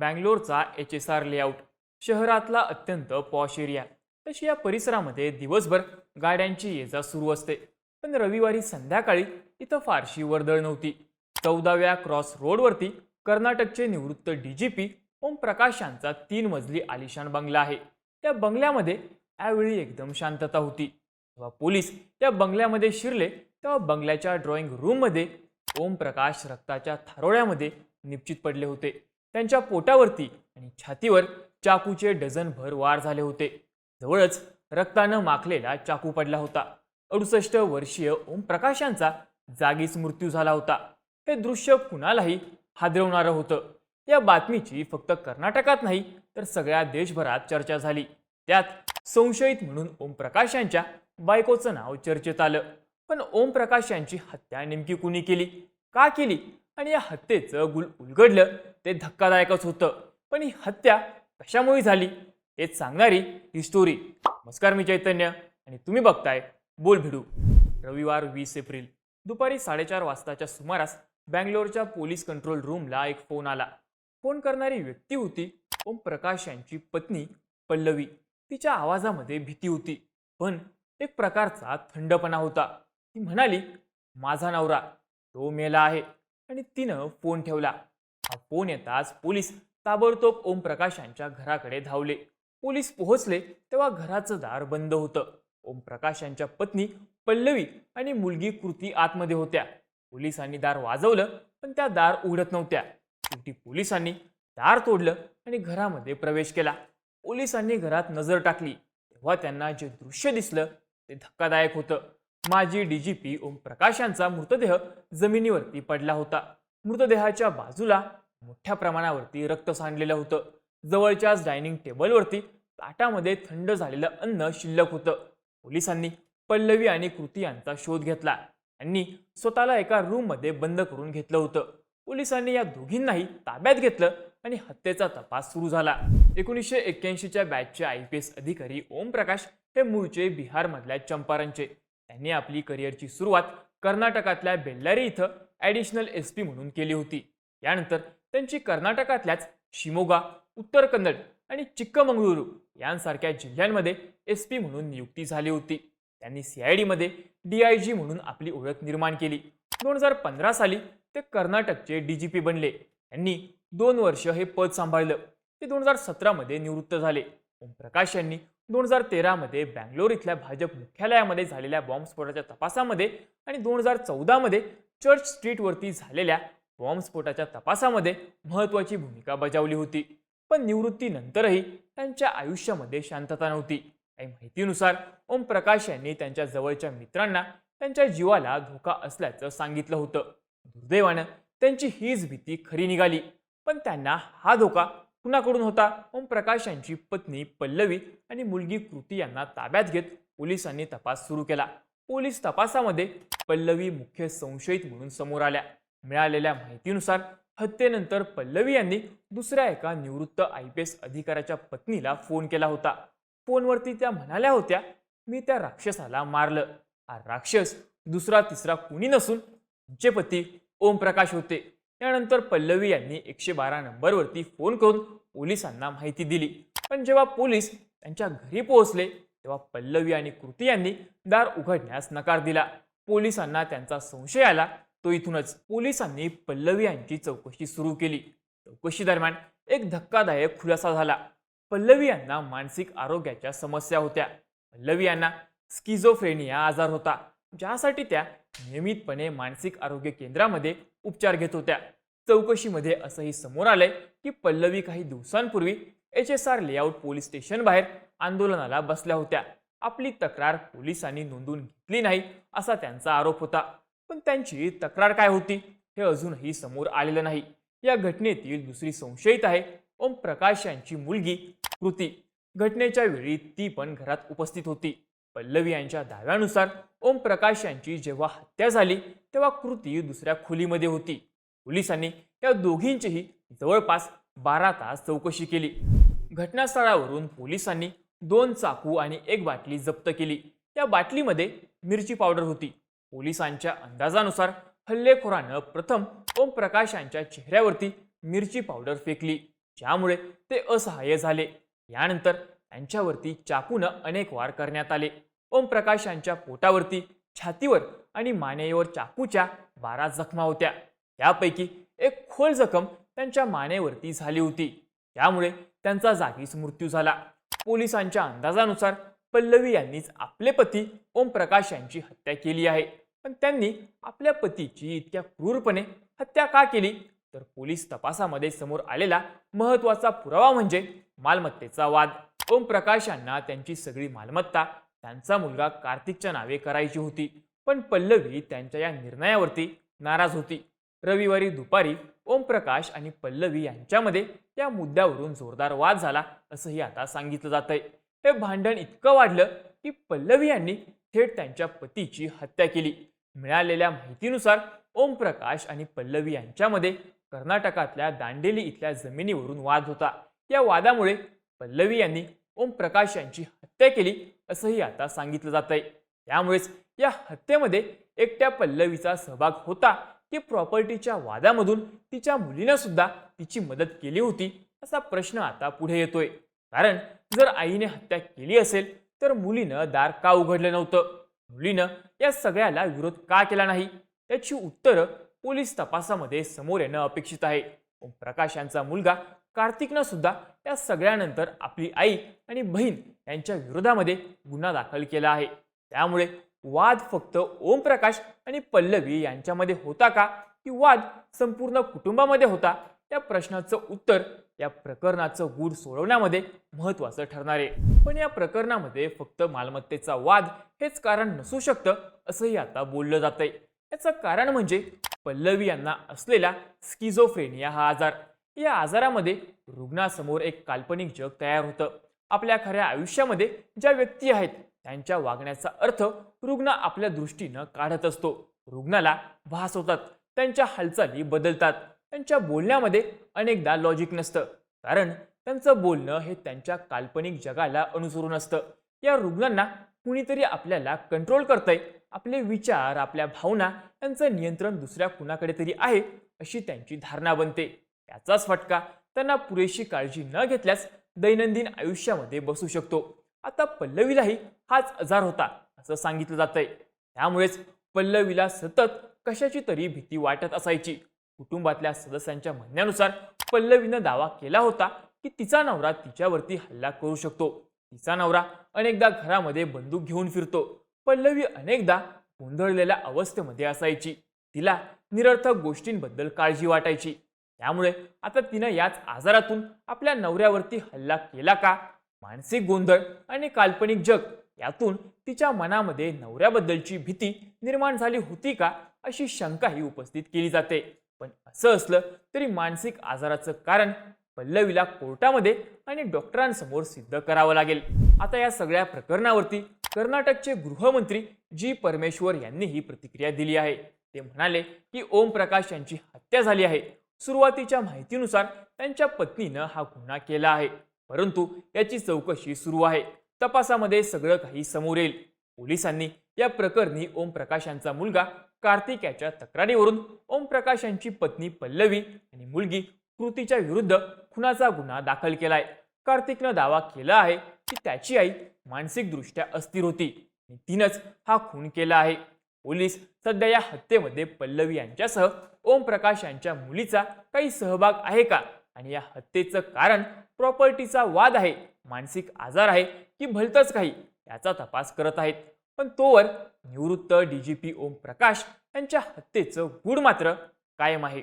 बँगलोरचा H S R layout शहरातला अत्यंत posh area तशी या परिसरामध्ये दिवसभर गाड्यांची ये जा सुरू असते. पण रविवारी संध्याकाळी इथं फारशी वर्दळ नव्हती. चौदाव्या क्रॉस रोडवरती कर्नाटकचे निवृत्त D G P Om Prakash यांचा तीन मजली आलिशान बंगला आहे. त्या बंगल्यामध्ये यावेळी एकदम शांतता होती. जेव्हा पोलीस त्या बंगल्यामध्ये शिरले तेव्हा बंगल्याच्या ड्रॉइंग रूममध्ये ओम प्रकाश रक्ताच्या थारोळ्यामध्ये निश्चित पडले होते. त्यांच्या पोटावरती आणि छातीवर चाकूचे डझनभर वार झाले होते. जवळच रक्तानं माखलेला चाकू पडला होता. अडुसष्ट वर्षीय ओम प्रकाशांचा जागीच मृत्यू झाला होता. हे दृश्य कुणालाही हादरवणारं होतं. या बातमीची फक्त कर्नाटकात नाही तर सगळ्या देशभरात चर्चा झाली. त्यात संशयित म्हणून ओमप्रकाश यांच्या बायकोचं नाव चर्चेत आलं. पण ओम प्रकाश यांची हत्या नेमकी कुणी केली? का केली? आणि या हत्येचं गुल उलगडलं ते धक्कादायकच होतं. पण ही हत्या कशामुळे झाली हेच सांगणारी ही स्टोरी नमस्कार मी चैतन्य आणि तुम्ही बघताय बोल भिडू. रविवार वीस एप्रिल दुपारी साडेचार वाजताच्या सुमारास बँगलोरच्या पोलीस कंट्रोल रूमला एक फोन आला. फोन करणारी व्यक्ती होती ओम प्रकाश यांची पत्नी पल्लवी. तिच्या आवाजामध्ये भीती होती पण एक प्रकारचा थंडपणा होता. ती म्हणाली माझा नवरा तो मेला आहे. आणि तिनं फोन ठेवला. हा फोन येताच पोलीस ताबडतोब ओमप्रकाश यांच्या घराकडे धावले. पोलीस पोहोचले तेव्हा घराचं दार बंद होतं. ओमप्रकाश यांच्या पत्नी पल्लवी आणि मुलगी कृती आतमध्ये होत्या. पोलिसांनी दार वाजवलं पण त्या दार उघडत नव्हत्या. शेवटी पोलिसांनी दार तोडलं आणि घरामध्ये प्रवेश केला. पोलिसांनी घरात नजर टाकली. तेव्हा त्यांना जे दृश्य दिसलं ते धक्कादायक होतं. माजी डीजीपी ओम प्रकाश यांचा मृतदेह जमिनीवरती पडला होता. मृतदेहाच्या बाजूला मोठ्या प्रमाणावरती रक्त सांडलेलं होतं. जवळच्याच डायनिंग टेबलवरती ताटामध्ये थंड झालेलं अन्न शिल्लक होतं. पोलिसांनी पल्लवी आणि कृती यांचा शोध घेतला. त्यांनी स्वतःला एका रूममध्ये बंद करून घेतलं होतं. पोलिसांनी या दोघींनाही ताब्यात घेतलं आणि हत्येचा तपास सुरू झाला. एकोणीसशे एक्क्याऐंशीच्या बॅचचे आय पी एस अधिकारी ओम प्रकाश हे मूळचे बिहारमधल्या चंपारणचे. त्यांनी आपली करिअरची सुरुवात कर्नाटकातल्या बेल्लारी इथं ॲडिशनल एस पी म्हणून केली होती. यानंतर त्यांची कर्नाटकातल्याच शिमोगा उत्तर कन्नड आणि चिक्कमंगळुरू यांसारख्या जिल्ह्यांमध्ये एस पी म्हणून नियुक्ती झाली होती. त्यांनी सीआयडीमध्ये जी म्हणून आपली ओळख निर्माण केली. दोन हजार पंधरा साली ते कर्नाटकचे डीजीपी बनले. त्यांनी दोन वर्ष हे पद सांभाळलं. ते दोन हजार सतरामध्ये निवृत्त झाले. ओमप्रकाश यांनी दोन हजार तेरामध्ये बँगलोर इथल्या भाजप मुख्यालयामध्ये झालेल्या बॉम्बस्फोटाच्या तपासामध्ये आणि दोन हजार चौदामध्ये चर्च स्ट्रीटवरती झालेल्या बॉम्बस्फोटाच्या तपासामध्ये महत्त्वाची भूमिका बजावली होती. पण निवृत्तीनंतरही त्यांच्या आयुष्यामध्ये शांतता नव्हती. काही माहितीनुसार ओम प्रकाश यांनी त्यांच्या जवळच्या मित्रांना त्यांच्या जीवाला धोका असल्याचं सांगितलं होतं. दुर्दैवानं त्यांची हीच भीती खरी निघाली. पण त्यांना हा धोका कुणाकडून होता? ओम प्रकाश यांची पत्नी पल्लवी आणि मुलगी कृती यांना ताब्यात घेत पोलिसांनी तपास सुरू केला. पोलीस तपासामध्ये पल्लवी मुख्य संशयित म्हणून समोर आल्या. मिळालेल्या माहितीनुसार हत्येनंतर पल्लवी यांनी दुसऱ्या एका निवृत्त आय पी एस अधिकाऱ्याच्या पत्नीला फोन केला होता. फोनवरती त्या म्हणाल्या होत्या मी त्या राक्षसाला मारलं. हा राक्षस दुसरा तिसरा कुणी नसून जे पती ओम प्रकाश होते. त्यानंतर पल्लवी यांनी एकशे बारा नंबरवरती फोन करून पोलिसांना माहिती दिली. पण जेव्हा पोलीस त्यांच्या घरी पोहोचले तेव्हा पल्लवी आणि कृती यांनी दार उघडण्यास नकार दिला. पोलिसांना त्यांचा संशय आला. तो इथूनच पोलिसांनी पल्लवी यांची चौकशी सुरू केली. चौकशी दरम्यान एक धक्कादायक खुलासा झाला. पल्लवी यांना मानसिक आरोग्याच्या समस्या होत्या. पल्लवी यांना स्किझोफ्रेनिया आजार होता ज्यासाठी त्या नियमितपणे मानसिक आरोग्य केंद्रामध्ये उपचार घेत होत्या. चौकशीमध्ये असंही समोर आलंय की पल्लवी काही दिवसांपूर्वी H S R layout police station बाहेर आंदोलनाला बसल्या होत्या. आपली तक्रार पोलिसांनी नोंदवून घेतली नाही असा त्यांचा आरोप होता. पण त्यांची तक्रार काय होती हे अजूनही समोर आलेलं नाही. या घटनेतील दुसरी संशयित आहे ओम प्रकाश यांची मुलगी कृती. घटनेच्या वेळी ती पण घरात उपस्थित होती. पल्लवी यांच्या दाव्यानुसार ओम प्रकाश यांची जेव्हा हत्या झाली तेव्हा कृती दुसऱ्या खोलीमध्ये होती. पोलिसांनी त्या दोघींचीही जवळपास बारा तास चौकशी केली. घटनास्थळावरून पोलिसांनी दोन चाकू आणि एक बाटली जप्त केली. त्या बाटलीमध्ये मिरची पावडर होती. पोलिसांच्या अंदाजानुसार हल्लेखोरानं प्रथम ओमप्रकाश यांच्या चेहऱ्यावरती मिरची पावडर फेकली ज्यामुळे ते असहाय्य झाले. यानंतर त्यांच्यावरती चाकूनं अनेक वार करण्यात आले. ओमप्रकाश यांच्या पोटावरती छातीवर आणि मानेवर चाकूच्या बारा जखमा होत्या. त्यापैकी एक खोल जखम त्यांच्या मानेवरती झाली होती. त्यामुळे त्यांचा जागीच मृत्यू झाला. पोलिसांच्या अंदाजानुसार पल्लवी यांनीच आपले पती ओमप्रकाश यांची हत्या केली आहे. पण त्यांनी आपल्या पतीची इतक्या क्रूरपणे हत्या का केली? तर पोलीस तपासामध्ये समोर आलेला महत्त्वाचा पुरावा म्हणजे मालमत्तेचा वाद. ओमप्रकाश यांना त्यांची सगळी मालमत्ता त्यांचा मुलगा कार्तिकच्या नावे करायची होती. पण पल्लवी त्यांच्या या निर्णयावरती नाराज होती. रविवारी दुपारी ओमप्रकाश आणि पल्लवी यांच्यामध्ये या मुद्द्यावरून जोरदार वाद झाला असंही आता सांगितलं जात आहे हे भांडण इतकं वाढलं की पल्लवी यांनी थेट त्यांच्या पतीची हत्या केली. मिळालेल्या माहितीनुसार ओमप्रकाश आणि पल्लवी यांच्यामध्ये कर्नाटकातल्या दांडेली इथल्या जमिनीवरून वाद होता. या वादामुळे पल्लवी यांनी ओमप्रकाश यांची हत्या केली असंही आता सांगितलं जात आहे त्यामुळेच या हत्येमध्ये एकट्या पल्लवीचा सहभाग होता. की प्रॉपर्टीच्या वादामधून तिच्या मुलीनं सुद्धा तिची मदत केली होती असा प्रश्न आता पुढे येतोय. कारण जर आईने हत्या केली असेल तर मुलीनं दार का उघडलं नव्हतं? मुलीनं या सगळ्याला विरोध का केला नाही? त्याची उत्तरं पोलीस तपासामध्ये समोर येणं अपेक्षित आहे. ओमप्रकाश यांचा मुलगा कार्तिकनं सुद्धा या सगळ्यानंतर आपली आई आणि बहीण यांच्या विरोधामध्ये गुन्हा दाखल केला आहे. त्यामुळे वाद फक्त ओमप्रकाश आणि पल्लवी यांच्यामध्ये होता का? की वाद संपूर्ण कुटुंबामध्ये होता? त्या प्रश्नाचं उत्तर या प्रकरणाचं गूढ सोडवण्यामध्ये महत्वाचं ठरणार आहे. पण या प्रकरणामध्ये फक्त मालमत्तेचा वाद हेच कारण नसू शकतं असंही आता बोललं जात आहे याचं कारण म्हणजे पल्लवी यांना असलेला स्किझोफ्रेनिया हा आजार. या आजारामध्ये रुग्णासमोर एक काल्पनिक जग तयार होतं. आपल्या खऱ्या आयुष्यामध्ये ज्या व्यक्ती आहेत त्यांच्या वागण्याचा अर्थ रुग्ण आपल्या दृष्टीनं काढत असतो. रुग्णाला भास होतात त्यांच्या हालचाली बदलतात त्यांच्या बोलण्यामध्ये अनेकदा लॉजिक नसतं. कारण त्यांचं बोलणं हे त्यांच्या काल्पनिक जगाला अनुसरून असतं. या रुग्णांना कुणीतरी आपल्याला कंट्रोल करतंय. आपले विचार आपल्या भावना यांचं नियंत्रण दुसऱ्या कुणाकडे तरी आहे अशी त्यांची धारणा बनते. याचाच फटका त्यांना पुरेशी काळजी न घेतल्यास दैनंदिन आयुष्यामध्ये बसू शकतो. आता पल्लवीलाही हाच आजार होता असं सांगितलं जातंय. त्यामुळेच पल्लवीला सतत कशाची तरी भीती वाटत असायची. कुटुंबातल्या सदस्यांच्या म्हणण्यानुसार पल्लवीनं दावा केला होता की तिचा नवरा तिच्यावरती हल्ला करू शकतो. तिचा नवरा अनेकदा घरामध्ये बंदूक घेऊन फिरतो. पल्लवी अनेकदा गोंधळलेल्या अवस्थेमध्ये असायची. तिला निरर्थक गोष्टींबद्दल काळजी वाटायची. त्यामुळे आता तिनं याच आजारातून आपल्या नवऱ्यावरती हल्ला केला का? मानसिक गोंधळ आणि काल्पनिक जग यातून तिच्या मनामध्ये नवऱ्याबद्दलची भीती निर्माण झाली होती का अशी शंकाही उपस्थित केली जाते. पण असं असलं तरी मानसिक आजाराचं कारण पल्लवीला कोर्टामध्ये आणि डॉक्टरांसमोर सिद्ध करावं लागेल. आता या सगळ्या प्रकरणावरती कर्नाटकचे गृहमंत्री जी. परमेश्वर यांनी ही प्रतिक्रिया दिली आहे. ते म्हणाले की ओम प्रकाश यांची हत्या झाली आहे. सुरुवातीच्या माहितीनुसार त्यांच्या पत्नीनं हा गुन्हा केला आहे. परंतु याची चौकशी सुरू आहे. तपासामध्ये सगळं काही समोर येईल. पोलिसांनी या प्रकरणी ओमप्रकाश यांचा मुलगा कार्तिक याच्या तक्रारीवरून ओमप्रकाश यांची पत्नी पल्लवी आणि मुलगी कृतीच्या विरुद्ध खुनाचा गुन्हा दाखल केलाय. कार्तिकनं दावा केला आहे की त्याची आई मानसिकदृष्ट्या अस्थिर होती आणि तिनंच हा खून केला आहे. पोलीस सध्या या हत्येमध्ये पल्लवी यांच्यासह ओम प्रकाश यांच्या मुलीचा काही सहभाग आहे का? आणि या हत्येचं कारण प्रॉपर्टीचा वाद आहे मानसिक आजार आहे की भलतंच काही याचा तपास करत आहेत. पण तोवर निवृत्त डीजीपी ओम प्रकाश यांच्या हत्येचं गूढ मात्र कायम आहे.